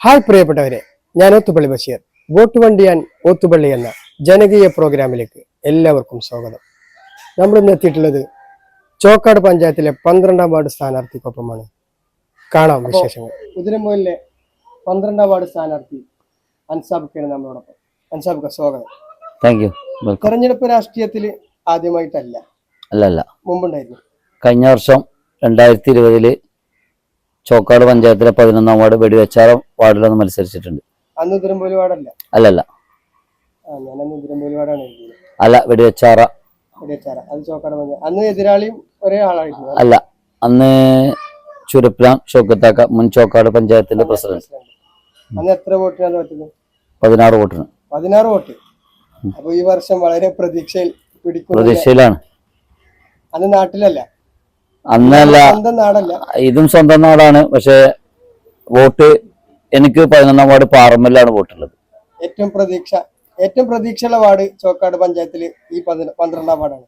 Hi പ്രിയപ്പെട്ടവരെ ഞാൻ ഓത്തുപള്ളി Basheer. Vote വണ്ടിയാൻ ഓത്തുപള്ളി എന്ന ജനകീയ പ്രോഗ്രാമിലേക്ക് എല്ലാവർക്കും സ്വാഗതം. നമ്മൾ ഇന്ന് എത്തിയിട്ടുള്ളത് ചോക്കാട് പഞ്ചായത്തിലെ പന്ത്രണ്ടാം വാർഡ് സ്ഥാനാർത്ഥിക്കൊപ്പമാണ്. കാണാം വിശേഷങ്ങൾ. കുതിരമ്പോലിലെ പന്ത്രണ്ടാം വാർഡ് സ്ഥാനാർത്ഥി അൻസാബിക്കാണ് നമ്മളോടൊപ്പം. അൻസാബിക്ക സ്വാഗതം. താങ്ക് യു തെരഞ്ഞെടുപ്പ് രാഷ്ട്രീയത്തിൽ ആദ്യമായിട്ടല്ല. അല്ല അല്ല മുമ്പുണ്ടായിരുന്നു. കഴിഞ്ഞ വർഷം രണ്ടായിരത്തി ഇരുപതിൽ ചോക്കാട് പഞ്ചായത്തിലെ പതിനൊന്നാം വാർഡ് വെടിവെച്ചാറ വാർഡിലൊന്ന് മത്സരിച്ചിട്ടുണ്ട്. അന്ന് ഉതിരമ്പോലി വാർഡല്ല? അല്ലല്ല. ഞാനന്ന് വാർഡാണ് അല്ല വെടിവെച്ചാറ. അത് ചോക്കാട് പഞ്ചായത്ത് അന്ന് എതിരാളിയും ഒരേ ആളായിരുന്നു. അല്ല അന്ന് ചുരപ്പിലാം ഷോക്കത്താക്ക മുൻ ചോക്കാട് പഞ്ചായത്തിന്റെ പ്രസിഡന്റ്. അന്ന് എത്ര വോട്ടിനാണ് പറ്റുന്നത്? പതിനാറ് വോട്ടിന്. പതിനാറ് വോട്ട്. അപ്പൊ ഈ വർഷം വളരെ പ്രതീക്ഷയിൽ പിടിക്കുന്നു പ്രതീക്ഷയിലാണ്. അന്ന് നാട്ടിലല്ല. അന്നല്ല ഇതും സ്വന്തം നാടാണ്. പക്ഷെ വോട്ട് എനിക്ക് പതിനൊന്നാം വാർഡ് പാറമ്മലാണ് വോട്ടുള്ളത്. ഏറ്റവും പ്രതീക്ഷ ഏറ്റവും പ്രതീക്ഷയുള്ള വാർഡ് ചോക്കാട് പഞ്ചായത്തിൽ ഈ പന്ത്രണ്ടാം വാർഡാണ്.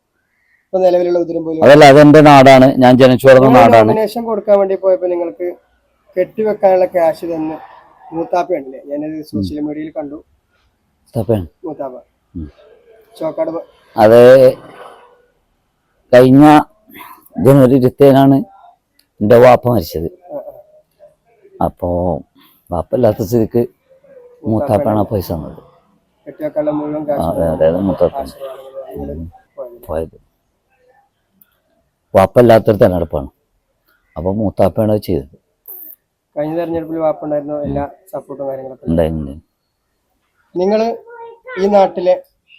ഇപ്പൊ നിലവിലുള്ള ഉതിരമ്പോലും അതല്ല അതെന്റെ നാടാണ്. ഞാൻ ജനിച്ചു വളർന്ന നാടാണ്. നോമിനേഷൻ കൊടുക്കാൻ വേണ്ടി പോയപ്പോ നിങ്ങൾക്ക് കെട്ടിവെക്കാനുള്ള ക്യാഷ് തന്നെ മൂത്താപ്പ ഉണ്ടല്ലേ ഞാനത് സോഷ്യൽ മീഡിയയിൽ കണ്ടു. മൂത്താപ്പ. ചോക്കാട് അത് കഴിഞ്ഞ ജനുവരി ഇരുപത്തേനാണ് എന്റെ വാപ്പ മരിച്ചത്. ആ, ആ. അപ്പോ വാപ്പ ഇല്ലാത്ത സ്ഥിതിക്ക് മൂത്താപ്പാണ് പൈസ തന്നത്. കെട്ടിവെക്കാനുള്ള മുഴുവൻ ആ, ക്യാഷ് അതെ അതെ മൂത്താപ്പാണ്. അങ്ങനെ പോയത്. വാപ്പ ഇല്ലാത്തൊരു തെരഞ്ഞെടുപ്പാണ് അപ്പോൾ മൂത്താപ്പയാണ് ചെയ്തത്. കഴിഞ്ഞ തെരഞ്ഞെടുപ്പിൽ വാപ്പുണ്ടായിരുന്നു എല്ലാ സപ്പോർട്ടും കാര്യങ്ങളൊക്കെ നിങ്ങൾ ഈ നാട്ടിലെ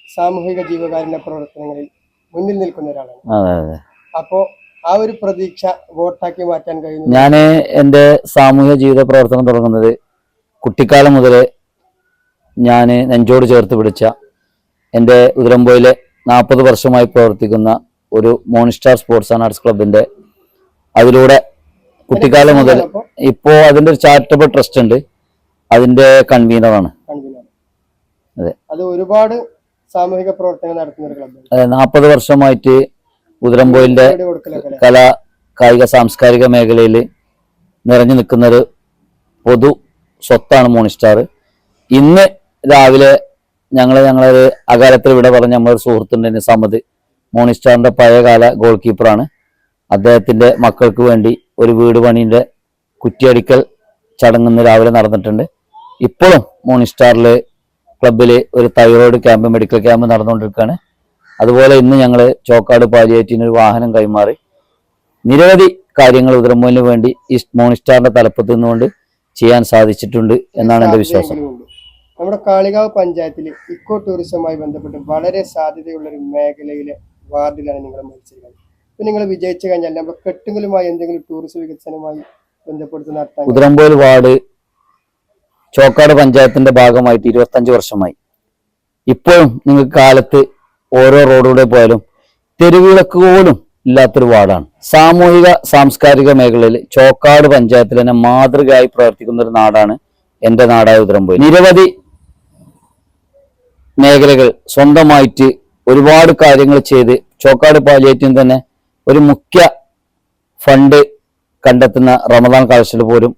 സാമൂഹിക ജീവകാരുണ്യ പ്രവർത്തനങ്ങളിൽ മുന്നിൽ നിൽക്കുന്ന ഒരാളാണ്. അതെ അതെ. അപ്പോ ആ ഒരു പ്രതീക്ഷ വോട്ടാക്കി മാറ്റാൻ കഴിയുന്നു. ഞാൻ എന്റെ സാമൂഹ്യ ജീവിത പ്രവർത്തനം തുടങ്ങുന്നത് കുട്ടിക്കാലം മുതൽ ഞാൻ നെഞ്ചോട് ചേർത്ത് പിടിച്ച എന്റെ ഉതിരമ്പോയിലെ നാൽപ്പത് വർഷമായി പ്രവർത്തിക്കുന്ന ഒരു മോണിസ്റ്റാർ സ്പോർട്സ് ആൻഡ് ആർട്സ് ക്ലബിന്റെ അതിലൂടെ കുട്ടിക്കാലം മുതൽ ഇപ്പോ ഇപ്പോൾ അതിന്റെ ഒരു ചാരിറ്റബിൾ ട്രസ്റ്റ് ഉണ്ട്. അതിന്റെ കൺവീനറാണ് അതെ. അത് ഒരുപാട് സാമൂഹിക പ്രവർത്തനങ്ങൾ നടത്തുന്ന ഒരു ക്ലബ്ബാണ് നാൽപ്പത് വർഷമായിട്ട് ഉതിരമ്പോയിലിന്റെ കല കായിക സാംസ്കാരിക മേഖലയിൽ നിറഞ്ഞു നിൽക്കുന്ന ഒരു പൊതു സ്വത്താണ് മോണിസ്റ്റാർ. ഇന്ന് രാവിലെ ഞങ്ങൾ ഞങ്ങളൊരു അകാലത്തിൽ ഇവിടെ പറഞ്ഞ നമ്മളൊരു സുഹൃത്തുണ്ടെന്ന് സമ്മതി മോണിസ്റ്റാറിന്റെ പഴയകാല ഗോൾ കീപ്പറാണ് അദ്ദേഹത്തിന്റെ മക്കൾക്ക് വേണ്ടി ഒരു വീട് പണിന്റെ കുറ്റിയടിക്കൽ ചടങ്ങ് ഇന്ന് രാവിലെ നടന്നിട്ടുണ്ട്. ഇപ്പോഴും മോണിസ്റ്റാറിൽ ക്ലബിൽ ഒരു തൈറോയിഡ് ക്യാമ്പ് മെഡിക്കൽ ക്യാമ്പ് നടന്നുകൊണ്ടിരിക്കുകയാണ്. അതുപോലെ ഇന്ന് ഞങ്ങൾ ചോക്കാട് പാലിയേറ്റിന് ഒരു വാഹനം കൈമാറി. നിരവധി കാര്യങ്ങൾ ഉദരമോലിന് വേണ്ടി ഈ മോണിസ്റ്റാറിന്റെ തലപ്പത്ത് നിന്നുകൊണ്ട് ചെയ്യാൻ സാധിച്ചിട്ടുണ്ട് എന്നാണ് എന്റെ വിശ്വാസം. നമ്മുടെ കാളികാവ് പഞ്ചായത്തിൽ ഇക്കോ ടൂറിസവുമായി ബന്ധപ്പെട്ട് വളരെ സാധ്യതയുള്ള ഒരു മേഖലയിലെ വാർഡിലാണ് നിങ്ങൾ മത്സരിക്കുന്നത്. ഇപ്പൊ നിങ്ങൾ വിജയിച്ചു കഴിഞ്ഞാൽ നമ്മുടെ കെട്ടുകളുമായി എന്തെങ്കിലും ടൂറിസം വികസനവുമായി ബന്ധപ്പെടുത്തി നടത്താൻ വാർഡ് ചോക്കാട് പഞ്ചായത്തിന്റെ ഭാഗമായിട്ട് ഇരുപത്തഞ്ച് വർഷമായി. ഇപ്പോഴും നിങ്ങൾക്ക് കാലത്ത് ഓരോ റോഡിലൂടെ പോയാലും തെരുവിളക്ക് പോലും ഇല്ലാത്തൊരു വാർഡാണ്. സാമൂഹിക സാംസ്കാരിക മേഖലയിൽ ചോക്കാട് പഞ്ചായത്തിൽ തന്നെ മാതൃകയായി പ്രവർത്തിക്കുന്ന ഒരു നാടാണ് എന്റെ നാടായ ഉത്തരമ്പോയി നിരവധി മേഖലകൾ സ്വന്തമായിട്ട് ഒരുപാട് കാര്യങ്ങൾ ചെയ്ത് ചോക്കാട് പാലിയേറ്റിന് തന്നെ ഒരു മുഖ്യ ഫണ്ട് കണ്ടെത്തുന്ന റമദാൻ കാഴ്ചയിൽ പോലും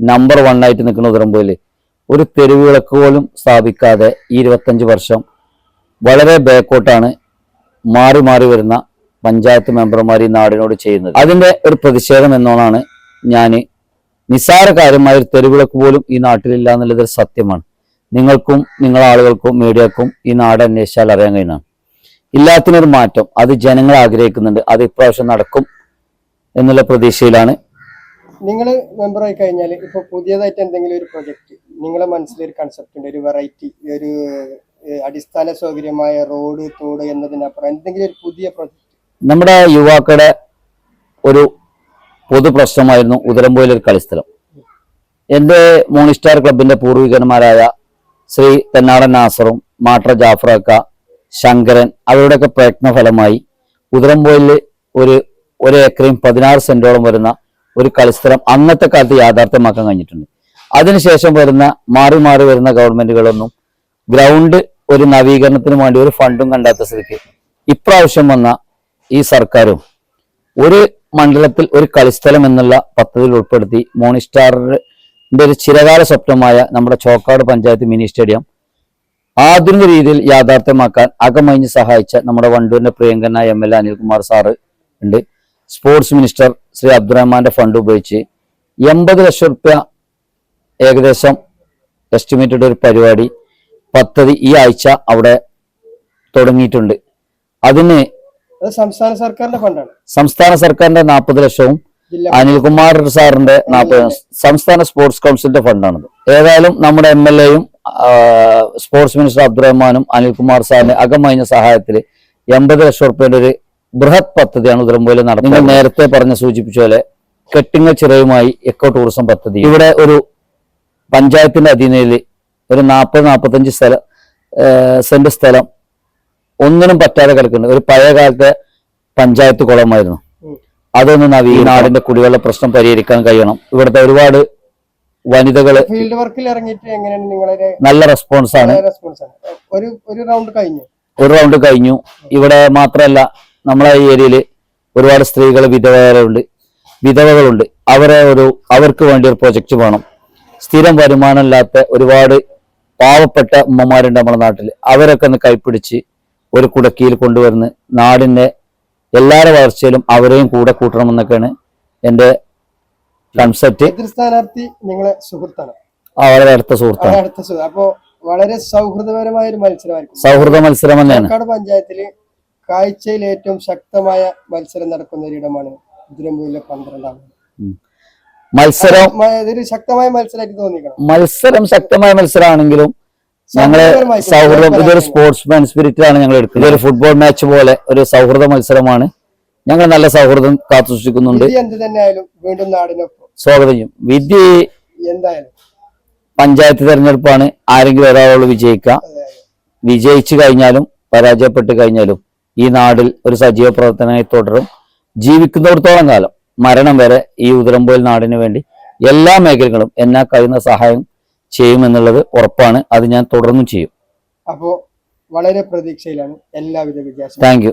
നമ്പർ വൺ ആയിട്ട് നിൽക്കുന്ന ഉത്തരമ്പോയിൽ ഒരു തെരുവിളക്ക് പോലും സ്ഥാപിക്കാതെ ഈ ഇരുപത്തഞ്ച് വർഷം വളരെ ബാക്കോട്ടാണ് മാറി മാറി വരുന്ന പഞ്ചായത്ത് മെമ്പർമാർ ഈ നാടിനോട് ചെയ്യുന്നത്. അതിന്റെ ഒരു പ്രതിഷേധം എന്നോണാണ് ഞാൻ നിസ്സാര കാര്യമായ ഒരു തെരുവിളക്ക് പോലും ഈ നാട്ടിലില്ല എന്നുള്ളത് ഒരു സത്യമാണ്. നിങ്ങൾക്കും നിങ്ങളെ ആളുകൾക്കും മീഡിയക്കും ഈ നാട് അന്വേഷിച്ചാൽ അറിയാൻ കഴിയുന്നതാണ്. ഇല്ലാത്തിനൊരു മാറ്റം. അത് ജനങ്ങൾ ആഗ്രഹിക്കുന്നുണ്ട്. അത് ഇപ്രാവശ്യം നടക്കും എന്നുള്ള പ്രതീക്ഷയിലാണ്. നിങ്ങൾ മെമ്പറായി കഴിഞ്ഞാൽ ഇപ്പൊ പുതിയതായിട്ട് എന്തെങ്കിലും ഒരു പ്രൊജക്ട് നിങ്ങളെ മനസ്സിലൊരു കൺസെപ്റ്റ് ഉണ്ട് ഒരു വെറൈറ്റി ഒരു അടിസ്ഥാന സൗകര്യമായ റോഡ് തോട് എന്നതിനപ്പുറം എന്തെങ്കിലും ഒരു പുതിയ പ്രൊജക്ട്? നമ്മുടെ യുവാക്കളുടെ ഒരു പൊതു പ്രശ്നമായിരുന്നു ഉദരമ്പോയിലെ ഒരു കളിസ്ഥലം. എന്റെ മോണിസ്റ്റാർ ക്ലബിന്റെ പൂർവികന്മാരായ ശ്രീ തെന്നാടൻ നാസറും മാട്ര ജാഫറക്ക ശങ്കരൻ അവരുടെയൊക്കെ പ്രയത്നഫലമായി ഉദരമ്പോയിൽ ഒരു ഒരു ഏക്കറയും പതിനാറ് സെന്റോളം വരുന്ന ഒരു കളിസ്ഥലം അന്നത്തെ കാലത്ത് യാഥാർത്ഥ്യമാക്കാൻ കഴിഞ്ഞിട്ടുണ്ട്. അതിനുശേഷം വരുന്ന മാറി മാറി വരുന്ന ഗവൺമെന്റുകളൊന്നും ഗ്രൗണ്ട് ഒരു നവീകരണത്തിന് വേണ്ടി ഒരു ഫണ്ടും കണ്ടാത്ത സ്ഥിതിക്ക് ഇപ്രാവശ്യം വന്ന ഈ സർക്കാരും ഒരു മണ്ഡലത്തിൽ ഒരു കളിസ്ഥലം എന്നുള്ള പദ്ധതിയിൽ ഉൾപ്പെടുത്തി മോണിസ്റ്റാറിന്റെ ഒരു ചിരകാല സ്വപ്നമായ നമ്മുടെ ചോക്കാട് പഞ്ചായത്ത് മിനി സ്റ്റേഡിയം ആധുനിക രീതിയിൽ യാഥാർത്ഥ്യമാക്കാൻ അകമഴിഞ്ഞ് സഹായിച്ച നമ്മുടെ വണ്ടൂരിന്റെ പ്രിയങ്കനായ M L A Anilkumar sir ഉണ്ട്. സ്പോർട്സ് മിനിസ്റ്റർ ശ്രീ അബ്ദുറഹ്മാന്റെ ഫണ്ട് ഉപയോഗിച്ച് എൺപത് ലക്ഷം റുപ്യ ഏകദേശം എസ്റ്റിമേറ്റഡ് ഒരു പരിപാടി പദ്ധതി ഈ ആഴ്ച അവിടെ തുടങ്ങിയിട്ടുണ്ട്. അതിന് സംസ്ഥാന സർക്കാരിന്റെ ഫണ്ടാണ്. സംസ്ഥാന സർക്കാരിന്റെ നാൽപ്പത് ലക്ഷവും അനിൽകുമാർ സാറിന്റെ നാൽപ്പത് സംസ്ഥാന സ്പോർട്സ് കൗൺസിലിന്റെ ഫണ്ടാണിത്. ഏതായാലും നമ്മുടെ എം എൽ എയും സ്പോർട്സ് മിനിസ്റ്റർ അബ്ദുറഹ്മാനും അനിൽകുമാർ സാറിന്റെ അകമഴിഞ്ഞ സഹായത്തിൽ എൺപത് ലക്ഷം റുപ്യയുടെ ഒരു ബൃഹത് പദ്ധതിയാണ് ഉദരംപോയിൽ നടന്നത് നിങ്ങൾ നേരത്തെ പറഞ്ഞ സൂചിപ്പിച്ച പോലെ കെട്ടിങ്ങ ചിറയുമായി എക്കോ ടൂറിസം പദ്ധതി. ഇവിടെ ഒരു പഞ്ചായത്തിന്റെ അധീനയിൽ ഒരു നാൽപ്പത് നാൽപ്പത്തഞ്ച് സ്ഥലം സെന്റ് സ്ഥലം ഒന്നിനും പറ്റാതെ കിടക്കുന്നുണ്ട്. ഒരു പഴയ കാലത്തെ പഞ്ചായത്ത് കുളമായിരുന്നു. അതൊന്നും അതൊന്ന് നവീ ഈ നാടിന്റെ കുടിവെള്ള പ്രശ്നം പരിഹരിക്കാൻ കഴിയണം. ഇവിടുത്തെ ഒരുപാട് വനിതകൾ ഫീൽഡ് വർക്കിൽ ഇറങ്ങിയിട്ട് എങ്ങനെയാണ് നിങ്ങളുടെ നല്ല റെസ്പോൺസ് ആണ്. റെസ്പോൺസ് ആണ്. ഒരു ഒരു റൗണ്ട് കഴിഞ്ഞു. ഒരു റൗണ്ട് കഴിഞ്ഞു. ഇവിടെ മാത്രമല്ല നമ്മളെ ഈ ഏരിയയിൽ ഒരുപാട് സ്ത്രീകൾ വിധവകളുണ്ട്. വിധവകളുണ്ട്. അവരെ ഒരു അവർക്ക് വേണ്ടി ഒരു പ്രൊജക്റ്റ് വേണം. സ്ഥിരം വരുമാനമില്ലാത്ത ഒരുപാട് പാവപ്പെട്ട ഉമ്മമാരുണ്ട് നമ്മുടെ നാട്ടിൽ അവരൊക്കെ ഒന്ന് കൈപ്പിടിച്ച് ഒരു കുടക്കിയിൽ കൊണ്ടുവരുന്ന നാടിന്റെ എല്ലാവരുടെ വളർച്ചയിലും അവരെയും കൂടെ കൂട്ടണമെന്നൊക്കെയാണ് എന്റെ കൺസെപ്റ്റ്. സ്ഥാനാർത്ഥി നിങ്ങളെ സുഹൃത്താണ്. ആ അടുത്ത സുഹൃത്താണ്. അപ്പോ വളരെ സൗഹൃദപരമായ ഒരു മത്സരമായിരിക്കും. സൗഹൃദ മത്സരം തന്നെയാണ്. പാലക്കാട് പഞ്ചായത്തിൽ കാഴ്ചയിൽ ഏറ്റവും ശക്തമായ മത്സരം നടക്കുന്ന ഒരിടമാണ്. ഇതിരമ്പൂരിലെ പന്ത്രണ്ടാം. മത്സരം ശക്തമായ മത്സരമായിട്ട് മത്സരം ശക്തമായ മത്സരമാണെങ്കിലും ഞങ്ങൾ സൗഹൃദം ഇതൊരു പരാജയം. സ്പോർട്സ്മാൻ സ്പിരിറ്റിലാണ് ഞങ്ങൾ എടുക്കുന്നത്. ഇതൊരു ഫുട്ബോൾ മാച്ച് പോലെ ഒരു സൗഹൃദ മത്സരമാണ്. ഞങ്ങൾ നല്ല സൗഹൃദം കാത്തു സൂക്ഷിക്കുന്നുണ്ട് സ്വാഗതം ചെയ്യും. വിധി പഞ്ചായത്ത് തെരഞ്ഞെടുപ്പാണ്. ആരെങ്കിലും ഒരാളോട് വിജയിക്കാം. വിജയിച്ചു കഴിഞ്ഞാലും പരാജയപ്പെട്ട് കഴിഞ്ഞാലും ഈ നാടിൽ ഒരു സജീവ പ്രവർത്തനമായി തുടരും. ജീവിക്കുന്നിടത്തോളം കാലം. മരണം വരെ ഈ ഉദരമ്പോയിൽ നാടിന് വേണ്ടി എല്ലാ മേഖലകളും എന്നാ കഴിയുന്ന സഹായം ചെയ്യുമെന്നുള്ളത് ഉറപ്പാണ്. അത് ഞാൻ തുടർന്നും ചെയ്യും. അപ്പോ വളരെ പ്രതീക്ഷയിലാണ് എല്ലാവിധ വിദ്യാഭ്യാസം താങ്ക്